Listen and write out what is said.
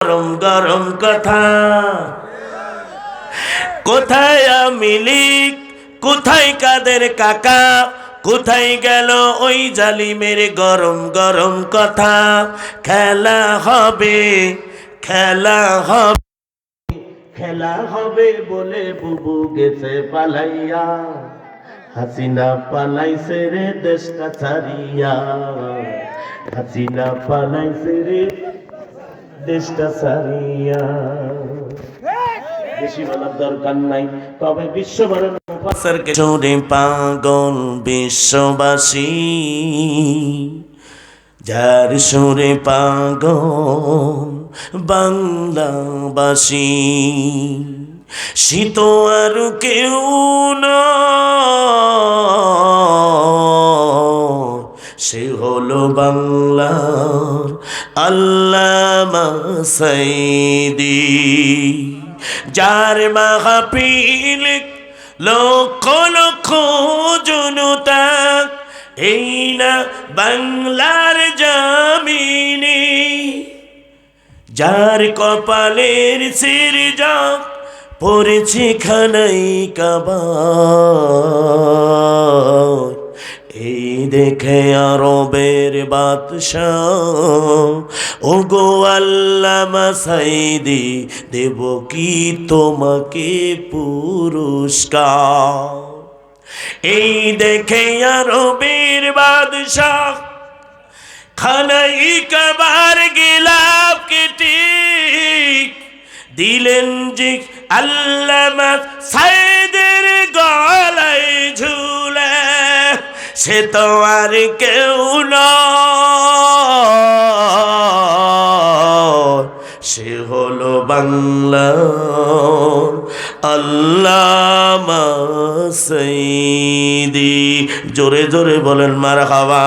গরম গরম কথা। কোথায় আমি মিলিক কোথায় কাদের কাকা? কোথায় গেল ওই জালিমের গরম গরম কথা? খেলা হবে খেলা হবে খেলা হবে বলে বুবু গেছে পালাইয়া। হাসিনা পালাইছে রে দেশটা ছাড়িয়া। হাসিনা পালাইছে রে দেশটা ছাড়িয়া। বেশি বলার দরকার নাই। তবে বিশ্ববরণ চোরে পাগল বিশ্ববাসী, যার সুরে পাগল বাংলাবাসী। শীত আর কেউ না সে হলো সাইদি, যার মাহাপিল লক্ষ লক্ষ জনতা এই না বাংলার জামিনে। যার কপালের সিরজা পড়েছে খানাই কাবা আরবের বাদশাহ। ও গো আল্লামা সাইদি, দেব কি তোমাকে পুরস্কার? এই দেখে আরবের বাদশাহ, খানাই কবার গেলাপ কেটে দিলেন যে আল্লামা সাইদের সে তো আর কেউ সে হলো বাংলা আল্লাহ সৈদি জোরে জোরে বলেন মার খাওয়া